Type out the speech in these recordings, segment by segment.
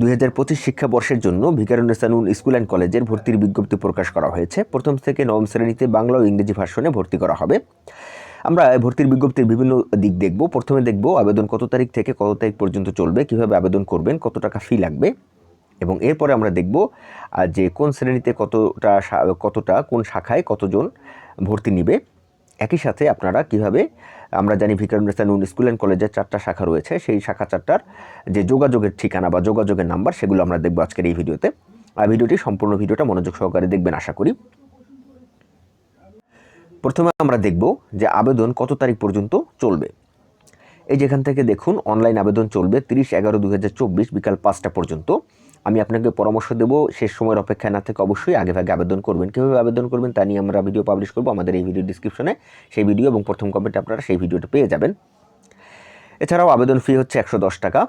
দুই হাজার পঁচিশ শিক্ষাবর্ষের জন্য ভিকারুন্নেসানুন স্কুল অ্যান্ড কলেজের ভর্তির বিজ্ঞপ্তি প্রকাশ করা হয়েছে। প্রথম থেকে নবম শ্রেণীতে বাংলা ও ইংরেজি ভার্সনে ভর্তি করা হবে। আমরা ভর্তির বিজ্ঞপ্তির বিভিন্ন দিক দেখব। প্রথমে দেখব আবেদন কত তারিখ থেকে কত তারিখ পর্যন্ত চলবে, কীভাবে আবেদন করবেন, কত টাকা ফি লাগবে এবং এরপরে আমরা দেখব যে কোন শ্রেণীতে কতটা কতটা, কোন শাখায় কতজন ভর্তি নিবে। একই সাথে আপনারা কীভাবে, আমরা জানি ভিকারুন্নেসানুন স্কুল অ্যান্ড কলেজের চারটা শাখা রয়েছে, সেই শাখা চারটার যে যোগাযোগের ঠিকানা বা যোগাযোগের নাম্বার, সেগুলো আমরা দেখব আজকের এই ভিডিওতে। আর ভিডিওটি সম্পূর্ণ ভিডিওটা মনোযোগ সহকারে দেখবেন, আশা করি। প্রথমে আমরা দেখব যে আবেদন কত তারিখ পর্যন্ত চলবে। এই যেখান থেকে দেখুন, অনলাইন আবেদন চলবে তিরিশ এগারো দু বিকাল পাঁচটা পর্যন্ত। আমি আপনাকে পরামর্শ দেব, শেষ সময়ের অপেক্ষায় না থেকে অবশ্যই আগে ভাগে আবেদন করবেন। কীভাবে আবেদন করবেন তা নিয়ে আমরা ভিডিও পাবলিশ করব আমাদের এই ভিডিও ডিসক্রিপশনে সেই ভিডিও এবং প্রথম কমেন্টে আপনারা সেই ভিডিওটা পেয়ে যাবেন। এছাড়াও আবেদন ফি হচ্ছে একশো দশ টাকা।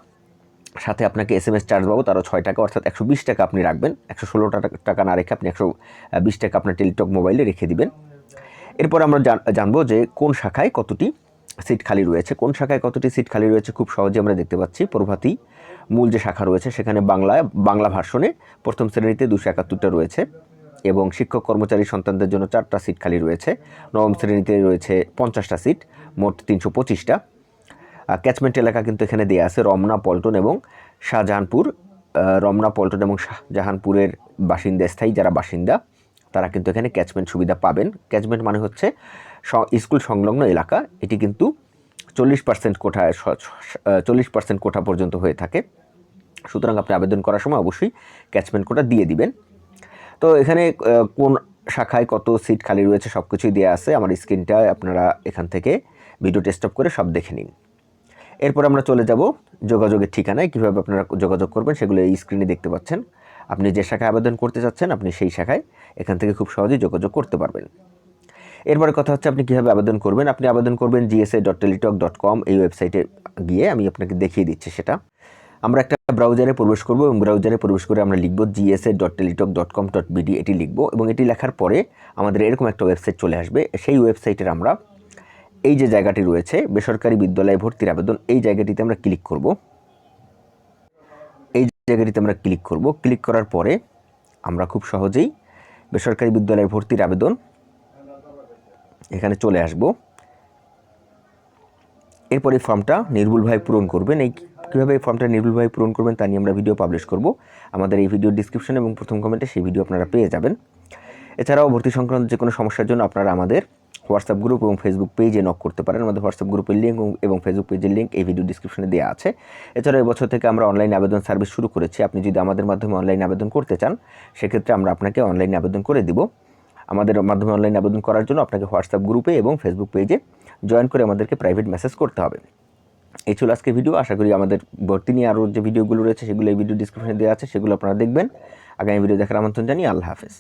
সাথে আপনাকে এস এম এস চার্জ পাবো তারও ছয় টাকা, অর্থাৎ একশো বিশ টাকা আপনি রাখবেন। একশো ষোলো টাকা না রেখে আপনি একশো বিশ টাকা আপনার টেলিটক মোবাইলে রেখে দিবেন। এরপর আমরা জান- জানব যে কোন শাখায় কতটি সিট খালি রয়েছে। কোন শাখায় কতটি সিট খালি রয়েছে খুব সহজে আমরা দেখতে পাচ্ছি। প্রভাতী মূল যে শাখা রয়েছে, সেখানে বাংলায়, বাংলা ভার্সনে প্রথম শ্রেণীতে দুশো একাত্তরটা রয়েছে এবং শিক্ষক কর্মচারী সন্তানদের জন্য চারটা সিট খালি রয়েছে। নবম শ্রেণীতে রয়েছে পঞ্চাশটা সিট, মোট তিনশো পঁচিশটা। ক্যাচমেন্ট এলাকা কিন্তু এখানে দেওয়া আছে, রমনা, পল্টন এবং শাহজাহানপুর। রমনা, পল্টন এবং শাহজাহানপুরের বাসিন্দা, স্থায়ী যারা বাসিন্দা, তারা কিন্তু এখানে ক্যাচমেন্ট সুবিধা পাবেন। ক্যাচমেন্ট মানে হচ্ছে স্কুল সংলগ্ন এলাকা। এটি কিন্তু চল্লিশ পার্সেন্ট কোঠায় চল্লিশ পার্সেন্ট কোঠা পর্যন্ত হয়ে থাকে। সুতরাং আপনি আবেদন করার সময় অবশ্যই ক্যাচমেন্ট কোটা দিয়ে দিবেন। তো এখানে কোন শাখায় কত সিট খালি রয়েছে সব কিছুই দেওয়া আছে। আমার স্ক্রিনটা আপনারা এখান থেকে ভিডিও টেস্টপ করে সব দেখে নিন। এরপর আমরা চলে যাব যোগাযোগের ঠিকানায়। কীভাবে আপনারা যোগাযোগ করবেন সেগুলো এই স্ক্রিনে দেখতে পাচ্ছেন। আপনি যে শাখায় আবেদন করতে চাচ্ছেন, আপনি সেই শাখায় এখান থেকে খুব সহজেই যোগাযোগ করতে পারবেন। এরপরে কথা হচ্ছে আপনি কীভাবে আবেদন করবেন। আপনি আবেদন করবেন GSA dot Teletalk dot com এই ওয়েবসাইটে গিয়ে আমি আপনাকে দেখিয়ে দিচ্ছি সেটা। আমরা একটা ব্রাউজারে প্রবেশ করব এবং ব্রাউজারে প্রবেশ করে আমরা লিখব GSA dot Teletalk dot com dot BD এটি লিখব এবং এটি লেখার পরে আমাদের এরকম একটা ওয়েবসাইট চলে আসবে। সেই ওয়েবসাইটের আমরা এই যে জায়গাটি রয়েছে, বেসরকারি বিদ্যালয়ে ভর্তির আবেদন, এই জায়গাটিতে আমরা ক্লিক করব। এই জায়গাটিতে আমরা ক্লিক করব। ক্লিক করার পরে আমরা খুব সহজেই বেসরকারি বিদ্যালয়ে ভর্তির আবেদন এখানে চলে আসব। এরপর এই ফর্মটা নির্ভুলভাবে পূরণ করবেন। এই কীভাবে এই ফর্মটা নির্ভুলভাবে পূরণ করবেন তা নিয়ে আমরা ভিডিও পাবলিশ করব। আমাদের এই ভিডিও ডিসক্রিপশন এবং প্রথম কমেন্টে সেই ভিডিও আপনারা পেয়ে যাবেন। এছাড়াও ভর্তি সংক্রান্ত যে কোনো সমস্যার জন্য আপনারা আমাদের হোয়াটসঅ্যাপ গ্রুপ এবং ফেসবুক পেজে নক করতে পারেন। আমাদের হোয়াটসঅ্যাপ গ্রুপের লিঙ্ক এবং ফেসবুক পেজের লিঙ্ক এই ভিডিও ডিসক্রিপশনে দেওয়া আছে। এছাড়াও এবছর থেকে আমরা অনলাইন আবেদন সার্ভিস শুরু করেছি। আপনি যদি আমাদের মাধ্যমে অনলাইন আবেদন করতে চান, সেক্ষেত্রে আমরা আপনাকে অনলাইন আবেদন করে দিব। আমাদের মাধ্যমে অনলাইনে আবেদন করার জন্য আপনাকে হোয়াটসঅ্যাপ গ্রুপে এবং ফেসবুক পেজে জয়েন করে আমাদেরকে প্রাইভেট মেসেজ করতে হবে। এই ছিল আজকে ভিডিও আশা করি আমাদের ভর্তি নিয়ে আরও যে ভিডিওগুলো রয়েছে, সেগুলো এই ভিডিও ডিসক্রিপশনে দেওয়া আছে, সেগুলো আপনারা দেখবেন। আগামী ভিডিও দেখার আমন্ত্রণ জানিয়ে আল্লাহ হাফেজ।